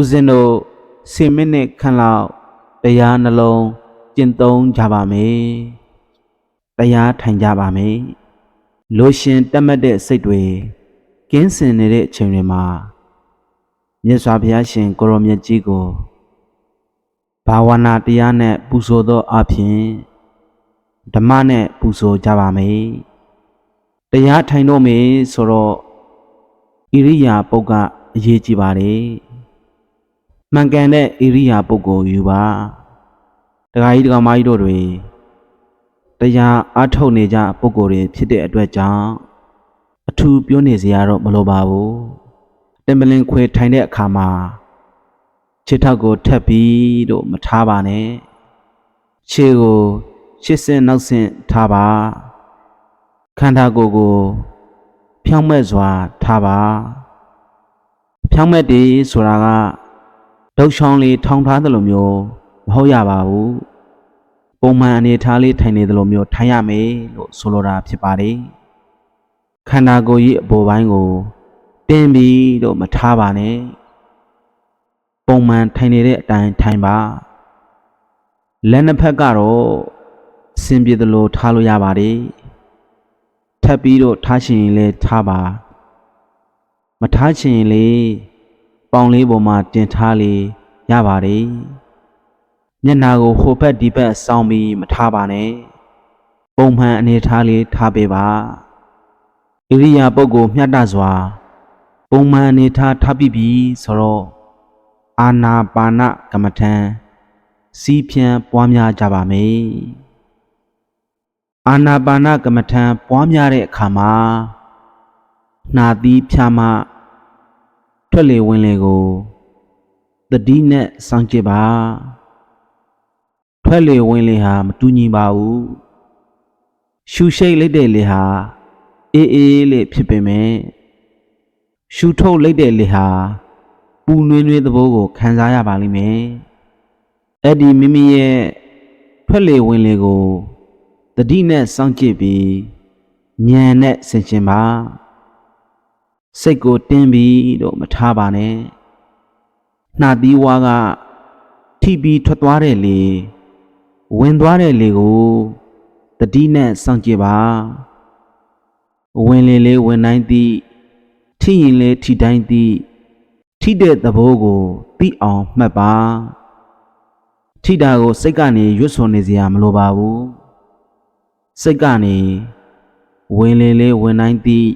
ဦးဇင်းတို့10မိနစ်ခန့်လောက်တရားနှလုံးကျင့်သုံးကြပါမယ်တရားထိုင်ကြပါမယ်လိုရှင်တက်မှတ်တဲ့စိတ်တွေကင်းစင်နေတဲ့အချိန်တွေမှာမြတ်စွာဘုရားရှင်ကိုရောမြတ်ကြီးကိုဘာဝနာတရားနဲ့ပူဇော်သောအဖြစ်ဓမ္မနဲ့ပူဇော်ကြပါမယ်တရားထိုင်တော့မယ်ဆိုတော့ဣရိယာပုတ်ကအရေးကြီးပါတယ် မှန်ကန်တဲ့ဣရိယာပုတ်ကိုယူပါတခါကြီးတခါမကြီးတို့တွေတရားအားထုတ်နေကြပုဂ္ဂိုလ်တွေဖြစ်တဲ့အတွက်ကြောင့်အထူးပြောနေစရာတော့မလိုပါဘူးတင်ပလင်ခွေထိုင်တဲ့အခါမှာခြေထောက်ကိုထပ်ပြီးတော့မထားပါနဲ့ခြေကိုရှစ်ဆင့်နောက်ဆင့်ထားပါခန္ဓာကိုယ်ကို ဖြောင်းမဲ့စွာထားပါဖြောင်းမဲ့တည်ဆိုတာက ဒုတ်ချောင်းလေးထောင်ထားသလိုမျိုးမဟုတ်ရပါဘူးပုံမှန်အနေထားလေးထိုင်နေသလိုမျိုးထိုင်ရမယ်လို့ဆိုလိုတာဖြစ်ပါတယ်ခန္ဓာကိုယ်ကြီးအပေါ်ပိုင်းကိုတင်းပြီးတော့မထားပါနဲ့ပုံမှန်ထိုင်နေတဲ့အတိုင်းထိုင်ပါလက်နှစ်ဖက်ကတော့အဆင်ပြေသလိုထားလို့ရပါတယ်ထပ်ပြီးတော့ထားရှင်ရင်လည်းထားပါမထားချင်ရင်လေ ပေါင်လေးပေါ်မှာတင်ထားလေရပါတယ်မျက်နာကိုဟိုဘက်ဒီဘက်စောင်းပြီးမထားပါနဲ့ပုံမှန်အနေထားလေးထားပေးပါဣရိယာပုတ်ကိုမျှတစွာ ပုံမှန်အနေထားထားပြီးပြီဆိုတော့အာနာပါနကမ္မထံစီးဖြံပွားများကြပါမယ်အာနာပါနကမ္မထံပွားများတဲ့အခါမှာနှာသီးဖြာမ ထွက်လေဝင်လေကိုတတိနဲ့စောင့်ကြည့်ပါထွက်လေဝင်လေဟာမတူညီပါဘူးရှူရှိတ်လိုက်တဲ့လေဟာအေးအေးလေးဖြစ်ပေမဲ့ရှူထုတ်လိုက်တဲ့လေဟာပူနွေးနွေးသဘောကိုခံစားရပါလိမ့်မယ်အဲ့ဒီမိမိရဲ့ထွက်လေဝင်လေကိုတတိနဲ့စောင့်ကြည့်ပြီးဉာဏ်နဲ့ဆင်ခြင်ပါ စိတ်ကိုတင်းပြီးတော့မထားပါနဲ့နှာသီးဝါးကထိပြီးထွက်သွားတဲ့လေဝင်သွားတဲ့လေကိုတတိနဲ့စောင့်ကြည့်ပါဝင်လေလေးဝင်တိုင်းသည့်ထိရင်လေးထိတိုင်းသည့်ထိတဲ့သဘောကိုသိအောင်မှတ်ပါထိတာကိုစိတ်ကနေရွတ်ဆိုနေစရာမလိုပါဘူးစိတ်ကနေဝင်လေလေးဝင်တိုင်းသည့်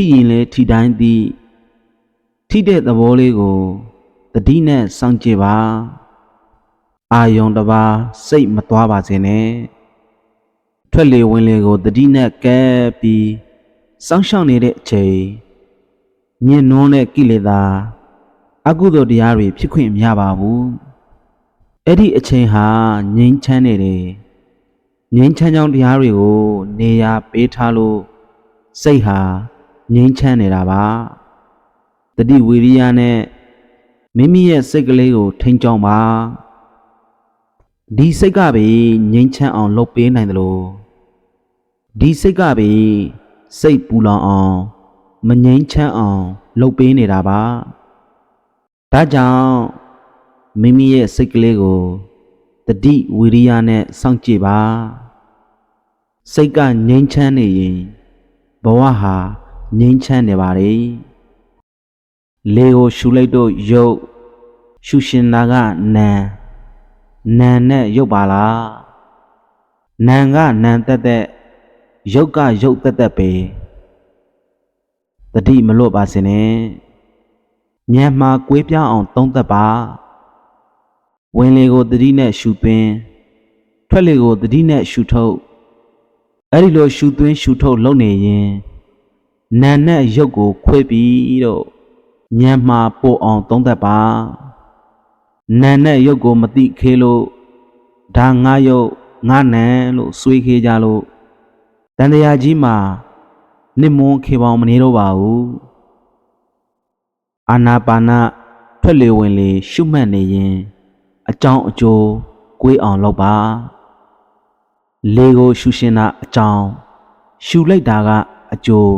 ထိရင်လေးထိတိုင်းသည့်ထိတဲ့သဘောလေးကိုတတိနဲ့စောင့်ကြည့်ပါအာယုံတစ်ပါးစိတ်မသွားပါစေနဲ့ထွက်လေဝင်လေကိုတတိနဲ့ကဲပြီးစောင့်ရှောက်နေတဲ့အချိန်ညင်နွန်းတဲ့ကိလေသာအကုသိုလ်တရားတွေဖြစ်ခွင့်မရပါဘူးအဲ့ဒီအချိန်ဟာငြိမ်းချမ်းနေတယ်ငြိမ်းချမ်းကြောင်းတရားတွေကို နေရာပေးထားလို့စိတ်ဟာ ငြိမ်းချမ်းနေတာပါတတိဝီရိယနဲ့မိမိရဲ့စိတ်ကလေးကိုထိန်းကျောင်းပါဒီစိတ်ကပဲငြိမ်းချမ်းအောင်လုပ်ပေးနိုင်တယ်လို့ဒီစိတ်ကပဲစိတ်ပူလောင်အောင်မငြိမ်းချမ်းအောင်လုပ်ပေးနေတာပါဒါကြောင့်မိမိရဲ့စိတ်ကလေးကိုတတိဝီရိယနဲ့စောင့်ကြည့်ပါစိတ်ကငြိမ်းချမ်းနေရင်ဘဝဟာ ငြိမ်းချမ်းနေပါလေလေကိုရှူလိုက်တော့ယုတ်ရှူရှင်တာကနံနံနဲ့ရုပ်ပါလားနံကနံတက်တက်ရုပ်ကရုပ်တက်တက်ပဲတတိမလွတ်ပါစေနဲ့ညံမှာကွေးပြောင်းအောင်သုံးသက်ပါဝင်လေကိုတတိနဲ့ရှူသွင်းထွက်လေကိုတတိနဲ့ရှူထုတ်အဲ့ဒီလိုရှူသွင်းရှူထုတ်လုပ်နေရင် နာနဲ့ရုပ်ကိုခွဲပြီးတော့ညံမှာပို့အောင်သုံးသက်ပါနာနဲ့ရုပ်ကိုမသိခေလို့ဒါငါရုပ်ငါနံလို့ဆွေးခေကြလို့တန်တရားကြီးမှာနစ်မွန်းခေပေါင်းမနေတော့ပါဘူးအာနာပါနထွက်လေဝင်လေရှုမှတ်နေရင်အကြောင်းအကျိုးကိုးအောင်လုပ်ပါလေကိုရှုရှင်တာအကြောင်းရှုလိုက်တာကအကျိုး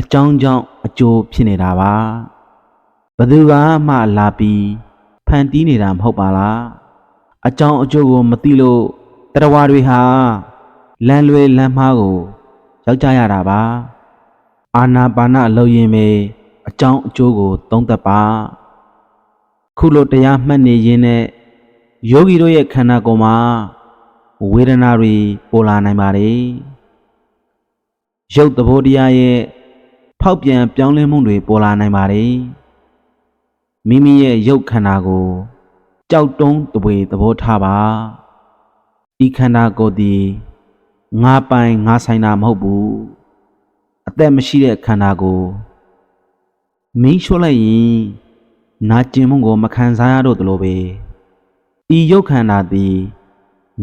အကြောင်းကြောင့်အကျိုးဖြစ်နေတာပါဘသူကမှလာပြီးဖန်တီးနေတာမဟုတ်ပါလားအကြောင်းအကျိုးကိုမသိလို့တရဝါတွေဟာလမ်းလွဲလမ်းမှားကိုရောက်ကြရတာပါအာနာပါနအလုပ်ရင်ပဲအကြောင်းအကျိုးကို သုံးသပ်ပါခုလိုတရားမှတ်နေရင်းနဲ့ယောဂီတို့ရဲ့ခန္ဓာကိုယ်မှာဝေဒနာတွေပေါ်လာနိုင်ပါတယ်ရုပ်သဘောတရားရဲ့ ဖောက်ပြန်ပြောင်းလဲမှုတွေပေါ်လာနိုင်ပါတယ်မိမိရဲ့ရုပ်ခန္ဓာကိုကြောက်တုံးတပွေသဘောထားပါဤခန္ဓာကိုယ်သည်ငါပိုင်ငါဆိုင်တာမဟုတ်ဘူးအသက်မရှိတဲ့ခန္ဓာကိုမင်းရှို့လိုက်ရင်နာကျင်မှုကိုမခံစားရတော့သလိုပဲဤရုပ်ခန္ဓာသည်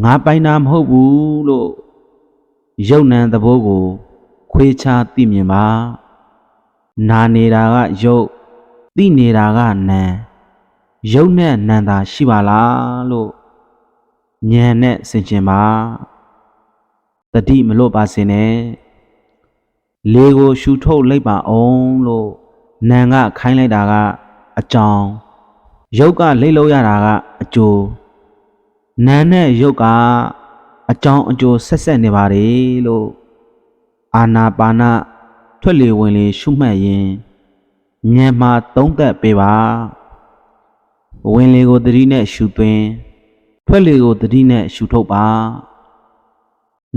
ငါပိုင်တာမဟုတ်ဘူးလို့ရုပ်နံသဘောကိုခွေးခြားသိမြင်ပါ နာနေတာကရုပ်သိနေတာကနံရုပ်နဲ့နံသာရှိပါလားလို့ဉာဏ်နဲ့ဆင်ခြင်ပါတတိမလွတ်ပါစေနဲ့လေကိုရှူထုတ်လိုက်ပါအောင်လို့နံကခိုင်းလိုက်တာကအကြောင်းရုပ်ကလိတ်လို့ရတာကအကျိုးနာနဲ့ရုပ်ကအကြောင်းအကျိုးဆက်ဆက်နေပါတယ်လို့အာနာပါန ထွက်လေဝင်လေရှုမှတ်ရင်ဉာဏ်မှာသုံးသက်ပေးပါဝင်လေကိုတတိနဲ့ရှုသွင်းထွက်လေကိုတတိနဲ့ရှုထုတ်ပါ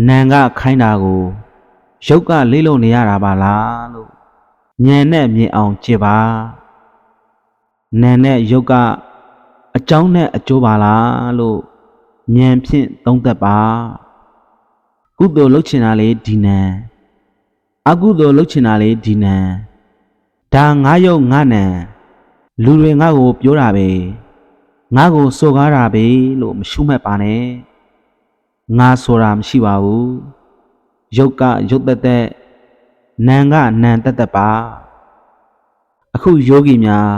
နာကခိုင်းတာကိုရုပ်ကလေးလုံးနေရတာပါလားလို့ဉာဏ်နဲ့မြင်အောင်ကြည့်ပါနာနဲ့ရုပ်ကအကြောင်းနဲ့အကျိုးပါလားလို့ဉာဏ်ဖြင့်သုံးသပ်ပါ ကုသိုလ်လုပ်ချင်တာလေဒီနံ အကုသိုလ်လုပ်ချင်တာလေဒီနံဒါငါယုတ်ငါနံလူတွေငါ့ကိုပြောတာပဲငါ့ကိုစော်ကားတာပဲလို့မရှုမှတ်ပါနဲ့ငါဆိုတာမရှိပါဘူးယုတ်ကယုတ်သက်သက်နံကနံသက်သက်ပါအခုယောဂီများ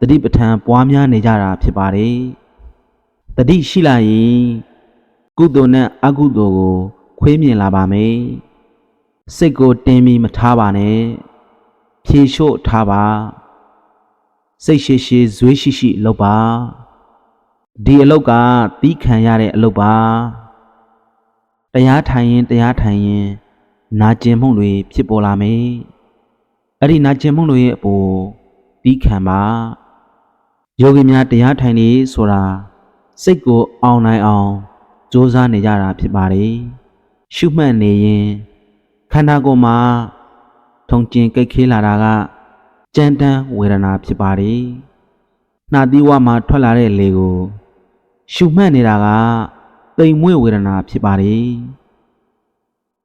တတိပဋ္ဌာန်ပွားများနေကြတာဖြစ်ပါတယ်တတိရှိလာရင်ကုသိုလ်နဲ့အကုသိုလ်ကိုခွေးမြင်လာပါမယ် စိတ်ကိုတင်းပြီးမထားပါနဲ့ဖြေလျှော့ထားပါစိတ်ရှိရှိဇွေးရှိရှိလုပ်ပါဒီအလုပ်ကတီးခံရတဲ့အလုပ်ပါတရားထိုင်ရင်တရားထိုင်ရင် နာကျင်မှုတွေဖြစ်ပေါ်လာမယ်အဲ့ဒီနာကျင်မှုတွေရဲ့အပေါ်တီးခံပါယောဂီများတရားထိုင်နေဆိုတာစိတ်ကိုအောင်နိုင်အောင်ကြိုးစားနေကြတာဖြစ်ပါတယ်ရှုမှတ်နေရင်ခ န္ဓာကိုယ်မှာထုံကျင်ကိတ်ခေးလာတာကကြမ်းတမ်းဝေဒနာဖြစ်ပါတယ်နှာသီးဝမှာထွက်လာတဲ့လေကို ရှုမှတ်နေတာကတိမ်မွေ့ဝေဒနာဖြစ်ပါတယ်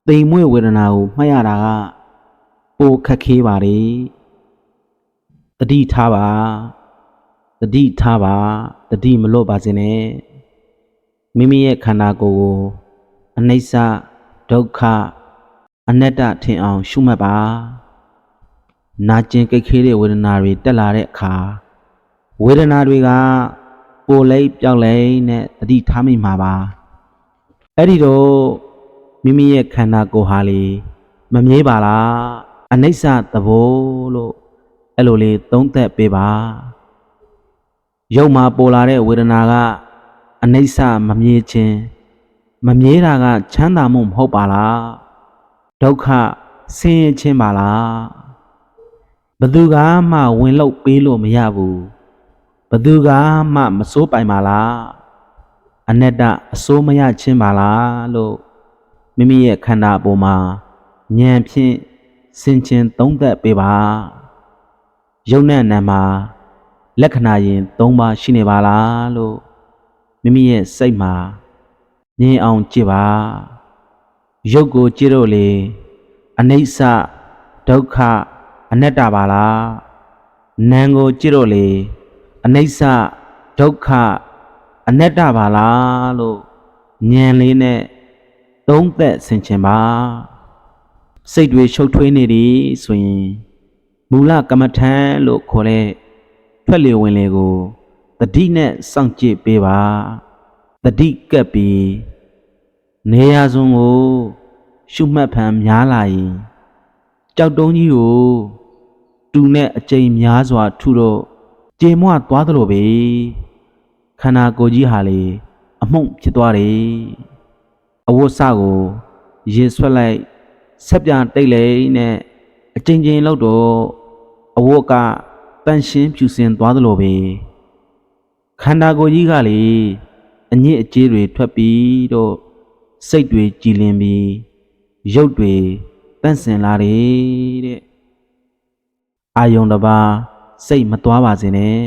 တိမ်မွေ့ဝေဒနာကိုမှတ်ရတာကပိုခက်ခဲပါတယ်တတိထားပါတတိထားပါတတိမလွတ်ပါစေနဲ့မိမိရဲ့ခန္ဓာကိုယ်ကိုအနိစ္စဒုက္ခ အနတ္တထင်အောင်ရှုမှတ်ပါနာကျင်ကိတ်ခေးတဲ့ဝေဒနာတွေတက်လာတဲ့အခါဝေဒနာတွေကပိုလိမ့်ပြောက်လိမ့်နဲ့တတိထားမိမှာပါအဲ့ဒီတော့မိမိရဲ့ခန္ဓာကိုယ်ဟာလေမမြဲပါလားအနိစ္စသဘောလို့အဲ့လိုလေးသုံးသက်ပေးပါရုပ်မှာပေါ်လာတဲ့ဝေဒနာကအနိစ္စမမြဲခြင်းမမြဲတာကချမ်းသာမှုမဟုတ်ပါလား ဒုက္ခဆင်းရဲခြင်းပါလားဘသူကမှဝင်လောက်ပေးလို့မရဘူးဘသူကမှမစိုးပိုင်ပါလားအနတ္တအစိုးမရခြင်းပါလားလို့မိမိရဲ့ခန္ဓာအပေါ်မှာဉာဏ်ဖြင့်စင်ကျင်သုံးသပ်ပေးပါယုံနဲ့နာမှာလက္ခဏာရင်၃ပါးရှိနေပါလားလို့မိမိရဲ့စိတ်မှာမြင်အောင်ကြည့်ပါ ရုပ်ကိုကြည့်တော့လေအနိစ္စဒုက္ခအနတ္တပါလားနာမ်ကိုကြည့်တော့လေအနိစ္စဒုက္ခအနတ္တပါလားလို့ဉာဏ်လေးနဲ့သုံးသက်ဆင်ခြင်ပါစိတ်တွေရှုပ်ထွေးနေသည်ဆိုရင်မူလကမ္မထံလို့ခေါ်တဲ့ထွက်လေဝင်လေကိုတတိနဲ့စောင့်ကြည့်ပေးပါတတိကပ်ပြီး နေရာစုံကိုရှုမှတ်ဖန်များလာရင်ကြောက်တုံးကြီးကိုတူနဲ့အကြိမ်များစွာထုတော့ကျေမွသွားသလိုပဲခန္ဓာကိုယ်ကြီးဟာလေအမှုန့်ဖြစ်သွားတယ်အဝတ်စကိုရေဆွက်လိုက်ဆက်ပြန်တိတ်လိုက်နဲ့အချင်းချင်းလောက်တော့အဝတ်ကတန်ရှင်းဖြူစင်သွားသလိုပဲခန္ဓာကိုယ်ကြီးကလေအညစ်အကြေးတွေထွက်ပြီးတော့ စိတ်တွေကြည်လင်ပြီးရုပ်တွေတန့်စင်လာတယ်တဲ့အာယုံတစ်ပါးစိတ်မသွားပါစေနဲ့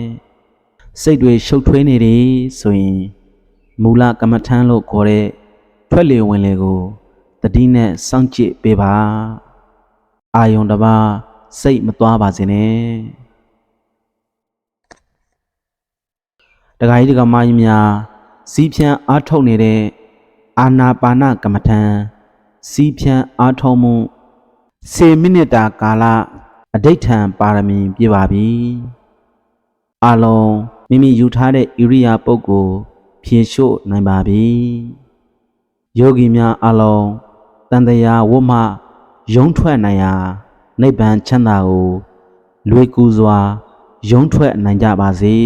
စိတ်တွေရှုပ်ထွေးနေတယ်ဆိုရင်မူလကမ္မထမ်းလို့ခေါ်တဲ့ထွက်လေဝင်လေကိုတတိနဲ့စောင့်ကြည့်ပေးပါအာယုံတစ်ပါးစိတ်မသွားပါစေနဲ့တခါကြီးတကမာကြီးများစီးဖြန်းအားထုတ်နေတဲ့ အာနာပါနကမ္မထံစီးဖြန်းအားထုတ်မှု10မိနစ်တာကာလအဋိဋ္ဌံပါရမီပြည့်ပါပြီအလုံးမိမိယူထားတဲ့ဣရိယာပုဂ္ဂိုလ်ဖြေလျှို့နိုင်ပါပြီယောဂီများအလုံးတန်တရာဝတ်မှယုံထွက်နိုင်ရာနိဗ္ဗာန်ချမ်းသာကိုလွေကူစွာယုံထွက်နိုင်ကြပါစေ